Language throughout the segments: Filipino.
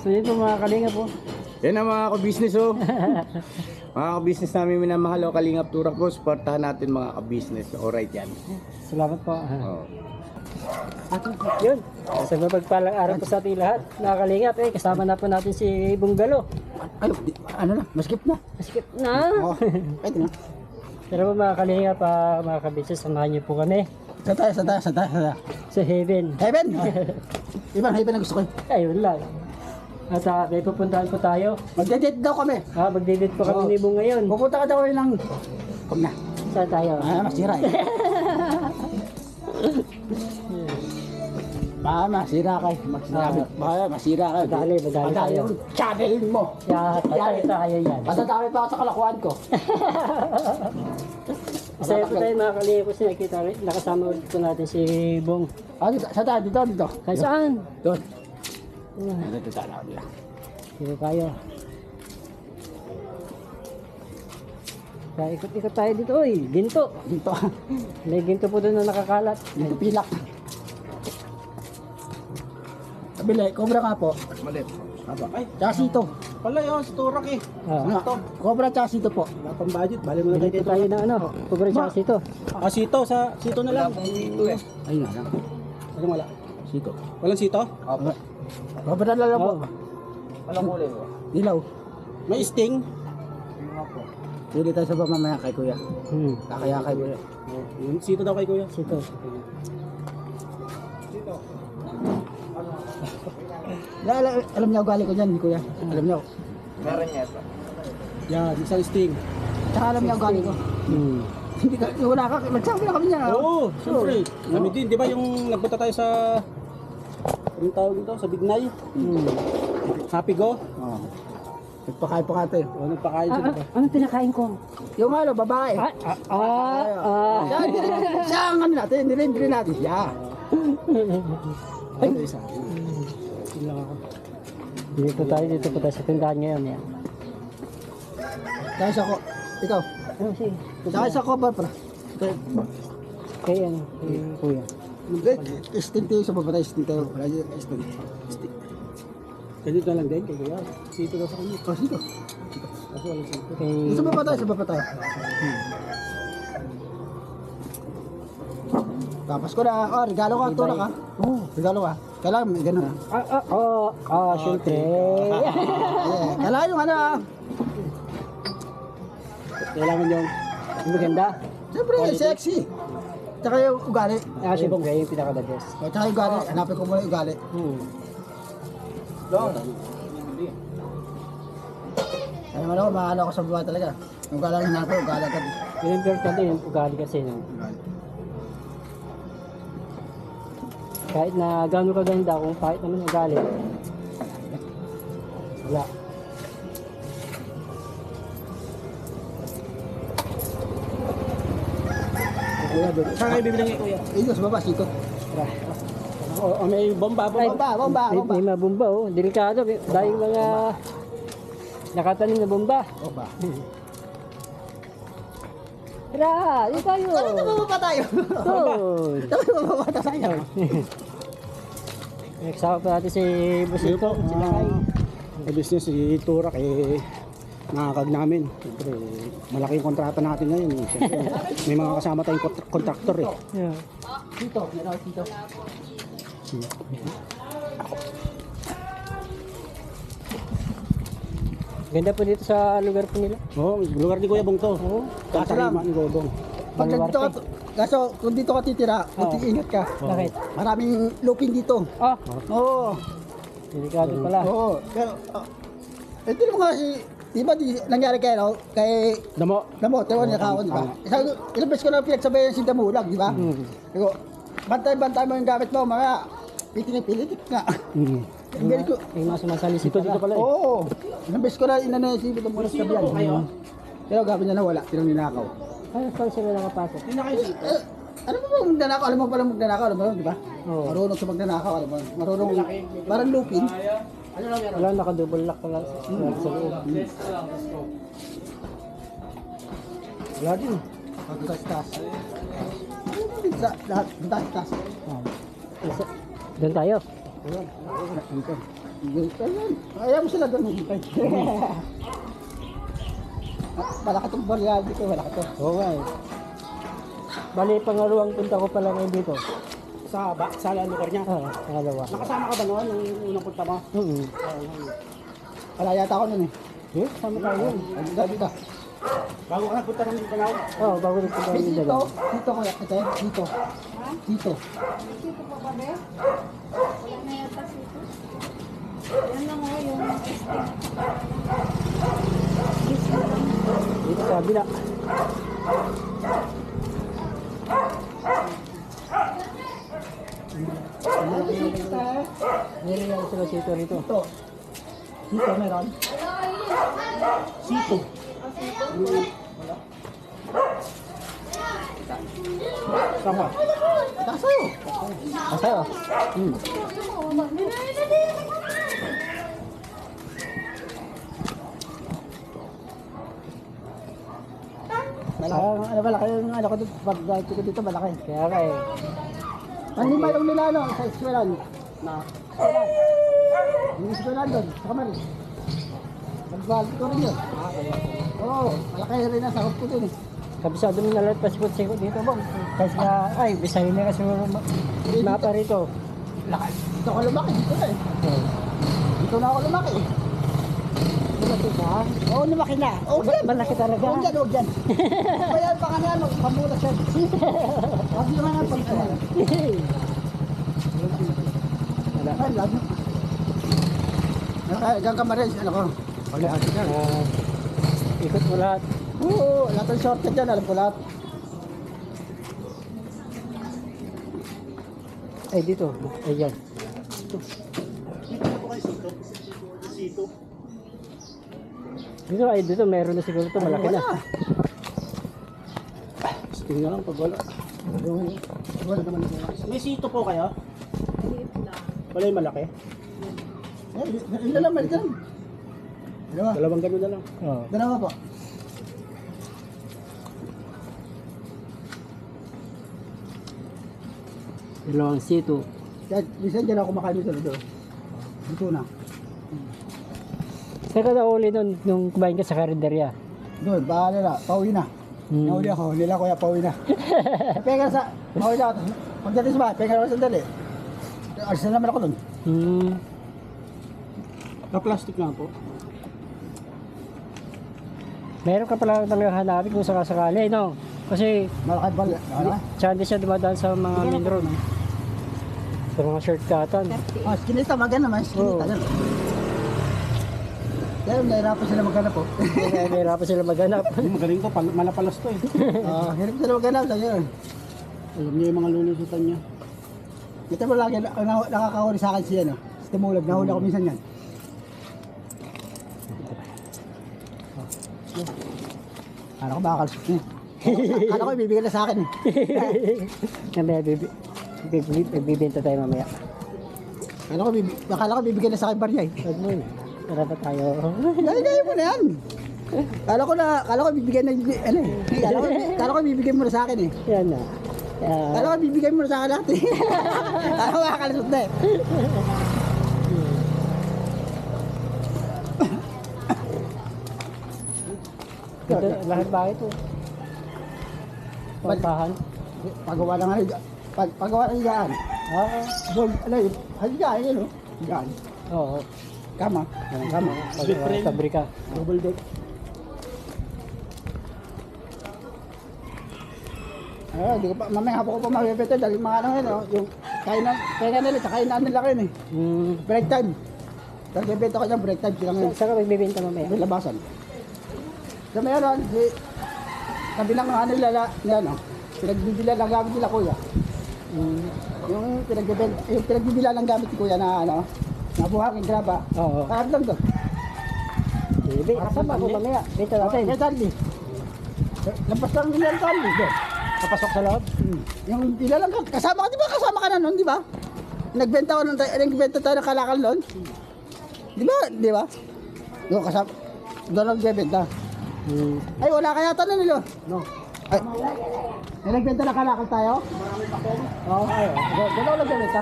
So yun po mga kalinga po. Yan ang mga ka-business oh. mga ka-business namin minamahal oh. Kalingap Turak po. Supportahan natin mga ka-business. Alright yan. Salamat po. Oh. At yun, sa mapagpalang araw po sa ating lahat, mga kalingap eh, kasama na po natin si Bunggalo. Ay, di, ano na, maskip na. Masikip na! Oo, pwede na. Pero po mga kalingap, ah, mga kabisnes, samahan niyo po kami Sa tayo, sa tayo, sa tayo, sa tayo. sa Heaven. Heaven! Ibang heaven ang gusto ko. eh. Ayun lang. At uh, may pupuntahan po tayo. Magde-date daw kami. Ah, magdidit po kami Oo. ni Bung ngayon. Pupunta ka daw rin ng... Huwag na. Saan tayo? Ah, masira eh. Baka masira kay. Masira, baka masira kay. Madali, madali tayo. yung channel mo. Kaya tayo tayo yan. Matatami pa ako sa kalakuan ko. Masaya po tayo mga kasi nakita nakasama ulit po natin si Bong. Ah, sa tayo, dito, dito. Kaya saan? Doon. Ah, Dito tayo nila. Dito tayo. Kaya ikot-ikot tayo dito, oy. Ginto. Dito. May ginto po doon na nakakalat. Dito pilak. Kabila, cobra nga po. Malit. Apo. Ay, tsaka sito. Pala yun, si Turak eh. Ah, Ano? Cobra tsaka sito po. Wala pang budget. Bali mo Bilhin po tayo ng ano, cover sa sito. Ah, sito. Sa sito na lang. Sito eh. Ayun na lang. Ano wala? Sito. Walang sito? Opo. Cobra na lang po. Oh, Walang kulay mo. Dilaw. May sting? Pwede tayo sa baba mamaya kay kuya. hmm, Kakaya kay kuya. Yung sito daw kay kuya. sito. Na, alam, alam niya ugali ko dyan, kuya. Alam niya. Meron niya ito. Yan, isang sting. Tsaka alam niya ugali ko. Hmm. Hindi ka, wala ka, nagsabi na kami niya. Oo, siyempre. Kami din, di ba yung nagpunta tayo sa... Anong tawag dito? Sa Bignay? Hmm. Happy Go? Oo. Nagpakain pa kate. O, nagpakain siya, ah, anong pinakain ko? Yung ano, babae. Ah, ah, ah, ah. Siya, siya ang ano natin, hindi rin, hindi rin natin. Siya. Ay, isa. Dito tayo, dito po tayo sa tindahan ngayon. Yan. Kaya sa ko, ikaw. Ano si? Kaya sa ko, pa, pra. Kay ano, kuya. Stin tayo sa baba tayo, stin tayo. Wala yun, stin. Stin. Ganito na lang din kay kuya. Sito daw sa kanya. Oh, sito. Kaso walang sito. Kay... Sa baba tayo, sa baba tayo. Tapos ko na, oh, regalo ka, tulak ka. Oo, regalo ka. Kailangan may ganun ah. Ah, ah, oh, ah, syempre. Eh, kailangan yung ano ah. Kailangan yung... Maganda. Siyempre, sexy. Tsaka yung ugali. Ah, si Bong yung pinaka-the best. O, tsaka yung ugali. Hanapin ko muna yung ugali. Hmm. Ano naman ako, maano ako sa buwan talaga. Yung ugali ang hanapin, ugali agad. Yun ang importante, yung ugali kasi. No? Kahit na gano'n kaganda, kung kahit naman ugali. Wala. Saan kayo bibili ng kuya? Ito, sa baba, sikot. O, o, may bomba, bomba. Bomba, bomba, May, may mga bomba, oh. Delikado. Dahil mga nakatanim na bomba. Bomba. Tara, dito tayo. Ano na bababa tayo? Doon. Ano na bababa tayo? Nagsama pa natin si Busito. Sila Ah, kay. Business, si Turak eh, nakakag namin. Siyempre, malaki yung kontrata natin ngayon. Siyempre, may mga kasama tayong kont- kontraktor eh. Yeah. Dito, meron dito. Ganda po dito sa lugar po nila. Oo, oh, lugar ni Kuya Bong to. Oo. Kaso lang. ni Kuya Bong. Pag nandito ka, kaso kung dito ka titira, kunti ingat ka. Bakit? Maraming lupin dito. Ah, Oo. delikado pala. Oo. Pero, uh, eh, di mo nga si, di ba di, nangyari kay, no? Kay, Damo. Damo, tayo ni Kaon, di ba? Isang, ilang beses ko na pinagsabayan si Damulag, di ba? Digo, bantay-bantay mo yung gamit mo, mga pitinip-pilitik nga. Mm. Ang galing ko, May mga sumasali si Dito, dito pala eh. oo. Ilang beses ko na inanay si Damulag sa biyan. Pero gabi niya nawala, tinang ninakaw. Ano pa sila nakapasok? Eh, ano ba magnanakaw? Alam mo pala magnanakaw, alam mo di ba? Oo. Marunong sa magnanakaw, alam mo. Marunong, parang lupin. Wala, nakadouble lock pala sa, sa loob. Wala din. Pagtas-tas. Ano sa lahat? Ah. Doon tayo. Ayan, ayan, hintay. Hintay yan. Ayaw mo sila doon hintay. Malaki itong barya dito, malaki ito. Oo nga eh. Bali, pangalawang punta ko pala ngayon dito. Sa, ba, sa lugar niya. Ah, pangalawa. Nakasama ka ba noon nung unang punta mo? Mm-hmm. Wala yata ako nun eh. Eh, sama tayo. Ay, Dito, dito. Bago ka nagpunta ng Mindanao. Oo, oh, bago rin punta Dito, ngayon dito, dito. dito kuya, ito eh, dito. Dito. Sito pa ba, be? Wala na yata sito. Yan lang oh, yung Dito sa kabila. Dito Meron yan sila sito rito. Dito. Dito meron. Sito. Sama. Ito sa'yo. Asa? Hmm. Malaki, ano malaki yung ano ko dito, pag ko dito malaki. Kaya ka eh. Ang lima yung nila no, sa eskwelahan. Na. Yung eskwelahan doon, sa kamari. Nagbalik ko rin yun. Oo, malaki rin ang sakot ko dun eh. Kabisado mo na lahat pasikot-sikot dito bang. Kasi nga, ay, bisahin na kasi ma- mapa rito. Laki. Dito ako lumaki, dito na eh. Oh. Dito na ako lumaki eh. Ka? Oo, lumaki na. Oo, dyan. Malaki talaga. Oo, dyan, oo, dyan. Kaya pa kanya, no, pamulas yan. Huwag nyo nga ng pagkakas. Wala. Ay, lagi. Kaya, hanggang kamarin, ano ko? Wala, hati ka. Ah, ikot mo lahat. Oo, lahat ng shortcut dyan, alam ko lahat. Ay, dito. Ayan. Sito. Dito, ay, dito. Meron na siguro ito. Malaki na. Tingnan lang pag wala. Wala naman ito. May sito po kayo? Wala yung malaki? Eh, ilan naman dyan? Dalawa. Dalawang ganun na lang. Oh. Dalawa po. Dalawang sito. Kaya, minsan dyan ako kumakain dito dito. Dito na. Saan ka nauli nun nung kumain ka sa karinderya? Doon, bahala na. Pauwi na. Hmm. Nahuli ako. Nila kuya, pauwi na. Pega sa, pauwi na ako. Pagdating sa bahay, pega ako sandali. Alis na naman ako doon. Hmm. Na-plastic na po. Meron ka pala talagang hanapin kung sakasakali, no? Kasi, Malaki bal. Ano? tsaka hindi siya dumadaan sa mga main road. Sa mga shortcutan. Oh, skinita, maganda naman. Skinita. Oh. Kaya nahirapan sila maghanap po. Kaya nahirapan sila maghanap. Yung magaling to, pal- malapalas to eh. Ah, hirap sila maghanap. Lagi yun. Alam niya yung mga lulusutan niya. Ito mo lagi, ang na- nakakahuli sa akin siya, no? Si Tumulag, nahuli ako minsan yan. Kala ko makakalusot niya. Kala ko ibibigay na sa akin eh. Mamaya, bibi, bibi, bibibenta tayo mamaya. Kala ko, bibi, kala ko bibigay na sa akin barya eh. Huwag mo yun. Tara pa tayo. Kaya mo na yan. Kala ko na, kala ko bibigay na, ano eh. Kala ko, kala ko bibigay mo na sa akin eh. Yan na. Ah, Kala ko bibigay mo na sa akin lahat eh. Kala ko makakalusot na eh. ito, lahat ba ito? Pampahan? Pagawa na nga. Pag, pagawa ng higaan. Oo. Bold, ano yun? Higaan yun oh. Higaan. Oo. Kama. Kama. Pag pabrika. Double deck. Ah, di ko pa, mamaya hapon ko pa mabibenta dahil mga ano yun, oh, yung kainan, kainan nila, sa kainan nila yun eh. Hmm. Break time. Dahil bibenta ko dyan, break time sila Sa, ngayon. saan ka magbibenta mamaya? May labasan. Sa mayroon, si, sabi ng ano nila, na, ano, pinagbibila ng gamit nila kuya. Hmm. Yung pinagbibenta, yung pinagbibila ng gamit ni kuya na ano, na buhangin graba. Oo. Parang lang doon. Sige, saan ba ako mamaya? Benta natin. Kaya Sandy. Lampas lang ang Sandy. doon. Kapasok sa loob? Hmm. Yung ilalang ka, kasama ka, di ba? Kasama ka na nun, di ba? Nagbenta ko nagbenta tayo ng kalakal nun. Di ba? Di ba? Doon kasama, doon nagbebenta. Hmm. Ay, wala kaya tanong nila. No. Ay, nagbenta ng kalakal tayo? Oo, ay, doon doon ako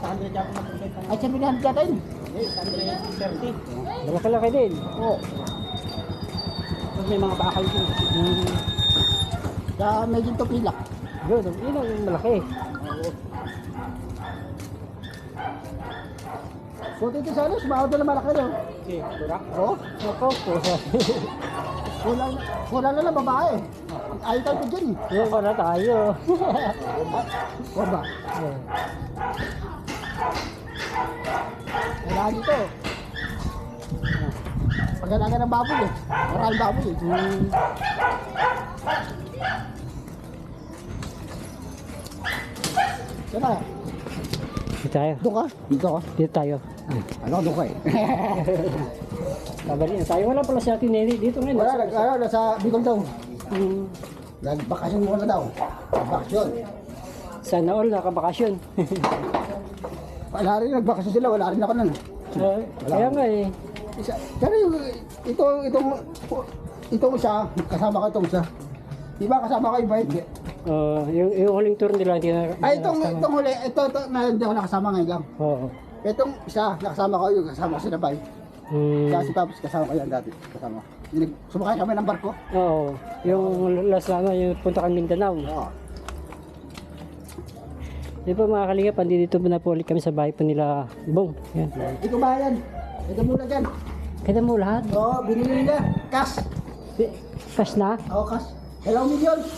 Ay, siya pinahan natin. Malaki-laki din. Oo. May mga bakal din. Hmm. Sa medyo to pilak. Yun, yun ang malaki. Buti ito sa ano, sumahod na malaki no. Si Turak. Oo. Ako. Kulang, kulang na lang babae. Ayaw tayo dyan eh. Yun para tayo. Huwag ba? Kailangan dito. Pagkalaga ng baboy eh. Maraming baboy eh. hmm. Na? Dito tayo. Doon ka? Dito ka? Dito tayo. Ano, doon ka eh. Kabali na tayo. Wala pala si Ate Nene dito ngayon. Wala, nag, ano, nasa Bicol daw. Hmm. Nagbakasyon muna daw. Nagbakasyon. Sana all nakabakasyon. Wala rin, nagbakasyon sila. Wala rin ako nun. Eh, Kaya nga eh. Isa, pero yung, ito, itong, itong isa, kasama ko itong isa. Di ba kasama ko iba hindi? Uh, yung, yung huling tour nila hindi na... Ay, itong, itong huli, ito, ito, na hindi ako nakasama ngayon lang. Oo. Itong isa, nakasama ko yung kasama ko sila ba? Hmm. Kaya si Tapos kasama ko yan dati. Kasama. Yung nag- Sumakay kami ng barko. Oo. Yung last na yung punta kang Mindanao. Oo. Di ba mga kalingap, andi dito po na po ulit kami sa bahay po nila Bong. Yan. Ito ba yan? Ito muna dyan. Kita mo lahat. Oo, binili nila. Cash. Di- Cash na. Oo, cash. Dalawang milyon.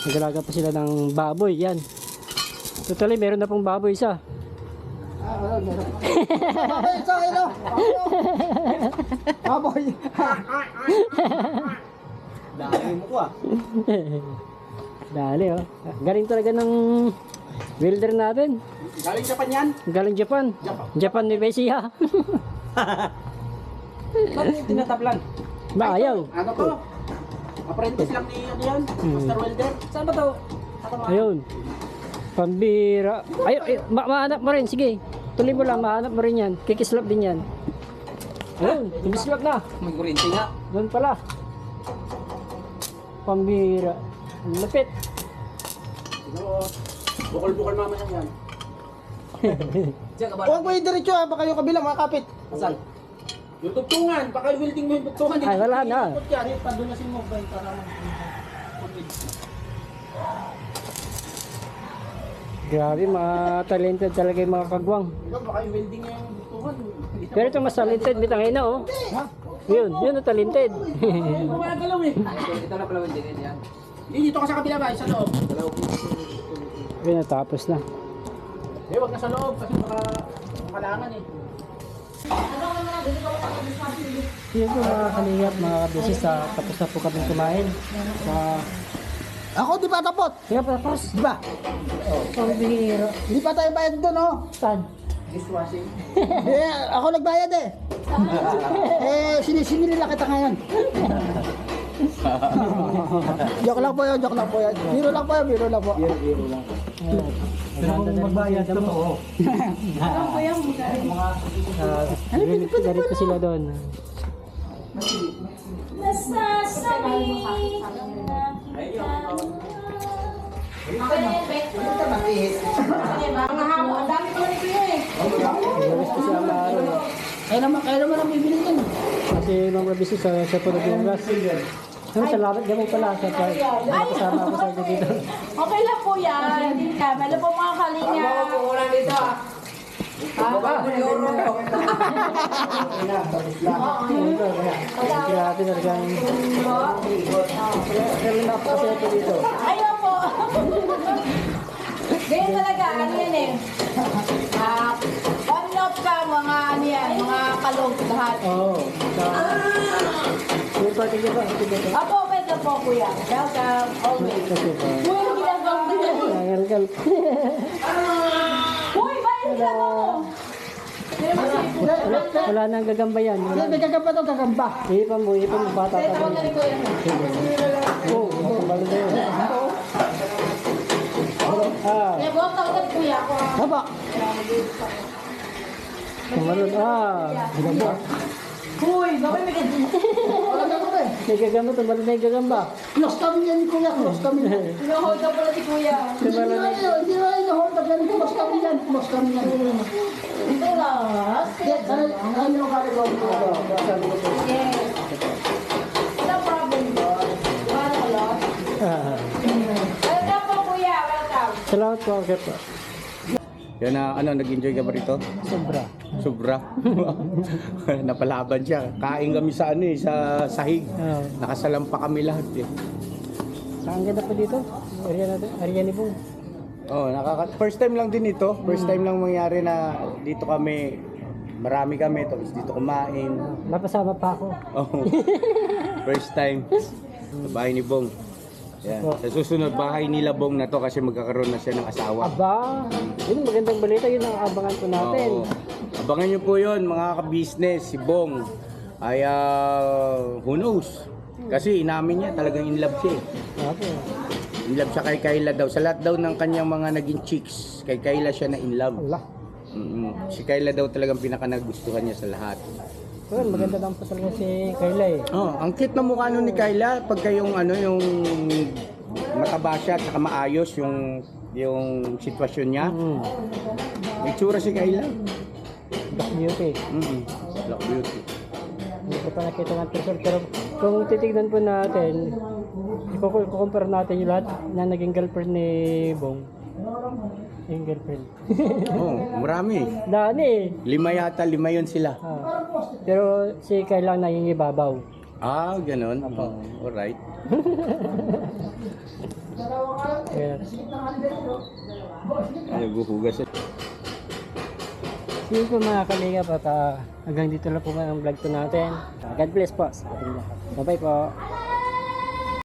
Nagalaga pa sila ng baboy. Yan. Totally, meron na pong baboy isa. Ah, meron. Baboy, sa akin, oh. Baboy. Dami mo ko ah. Dali oh. Galing talaga ng welder natin. Galing Japan yan. Galing Japan. Japan ni Besia. Bakit yung tinatablan? ba ayaw? Ano to? Apprentice lang ni ano yan? Master Welder. Saan ba to? Ayun. Pambira. Ay, ay ma mahanap mo rin. Sige. Tuloy mo lang. Mahanap mo rin yan. Kikislap din yan. Ayun. Tumislap na. Magkurinti nga. Doon pala. Pambira. Ang lapit. Siguro, bukol-bukol mamaya yan. Diyan ka ba? Huwag mo yung diretso ha, baka yung kabila makakapit. Saan? Yung tugtungan, baka welding mo yung tugtungan. Ay, wala na. Eh, padunasin mo ba yung para Grabe, mga talented talaga yung mga kagwang. Baka yung welding niya yung tugtungan. Pero ito mas talented, bitangin na oh. Yun, yun ang talented. Gumagalaw eh. Ito na pala welding yan. Hindi, dito ka sa kabila ba? Sa loob. Yun, natapos na. Eh, wag na sa loob kasi baka makalangan eh. Yun po mga kalingap, mga kabesis, sa tapos na po kami kumain. Sa... Ako di pa tapos. Kaya pa tapos. Di ba? Pambihira. Hindi pa tayo bayad doon oh. Saan? Dishwashing. Eh, ako nagbayad eh. eh, sinisimili lang kita ngayon. joke lang po yun, joke lang po yun. Biro lang po yun, biro lang po. Pero kung magbayad mo. Ano po yung Uh, galit, pa sila doon. nasasabi Mga hamo, ang dami ko na maaari. Kaya naman, kaya naman ang bibili yan. Kasi mga sa, sa po nagbugas. Ano, salamat gamay pala sa pa. Kasama ako sa inyo dito. Okay lang po yan. Hello po mga kalinga. Grabe talagang... Kailan na ako ito dito. Ayaw po. Ganyan talaga, ano yan eh. Ah, ka, mga ano yan, mga kalog lahat. Oo. Sa... Party niya ba? Apo, pwede po kuya. Welcome, always. Uy, ginagawa mo yan. Nangalgal. Uy, bayan ginagawa mo. Wala, wala nang gagamba yan. Wala. may gagamba to, gagamba. Ipan mo, ipan mo, bata pa tawag na rin. rin kuya. Oo, matambalo na yun. Ah, Kaya buwag tawag na kuya. Ah. Haba. tumalon. Ah, gagamba. Uy, bakit may gagamba eh. May gagamba, tumalon na yung gagamba. Close kami yan, kuya. Close kami yan. Pinuhold up pala si Kuya. Hindi na yun, hindi na yan. Close kami yan. Close kami yan. Ito lang. Yes, ano ano yung kali ko? Yes. No problem doon. Paano ko lang? Welcome po Kuya. Welcome. Salamat po, okay po. Yan na, ano, nag-enjoy ka ba rito? Sobra. Sobra. Napalaban siya. Kain kami sa ano eh, sa sahig. Ah, Nakasalampa kami lahat eh. saan ganda po dito? Area natin, area ni Bong. Oh, nakaka first time lang din ito. First time lang mangyari na dito kami marami kami tapos dito kumain. Napasama pa ako. Oh. first time sa bahay ni Bong. Yan. Sa susunod bahay nila Bong na to kasi magkakaroon na siya ng asawa. Aba, yun magandang balita, yun ang abangan po natin. Oo. Abangan niyo po 'yon mga ka-business si Bong. Ay ah, who knows? Kasi inamin niya talagang in love siya. eh. Opo. In love siya kay Kayla daw. Sa lahat daw ng kanyang mga naging chicks, kay Kayla siya na in love. Allah. mm Si Kayla daw talagang pinaka nagustuhan niya sa lahat. Well, maganda lang po talaga si Kayla eh. Oh, ang cute na mukha nun ni Kayla pagka yung ano yung mataba siya at saka maayos yung yung sitwasyon niya. Mm. May tsura si Kayla. Black beauty. Mm. Black beauty. Hindi ko pa nakita ng picture. Pero kung titignan po natin, ikukumpara natin yung lahat na naging girlfriend ni Bong. Yung girlfriend. Oh, marami. Dani. Lima yata, lima yun sila. Ah. Pero si Kayla naging ibabaw. Ah, ganun. Oh, alright. Kaya, Ay, guhugas. Sige po mga kalingap at ah, hanggang dito lang po ang vlog po natin. God bless po sa ating lahat. Bye-bye po.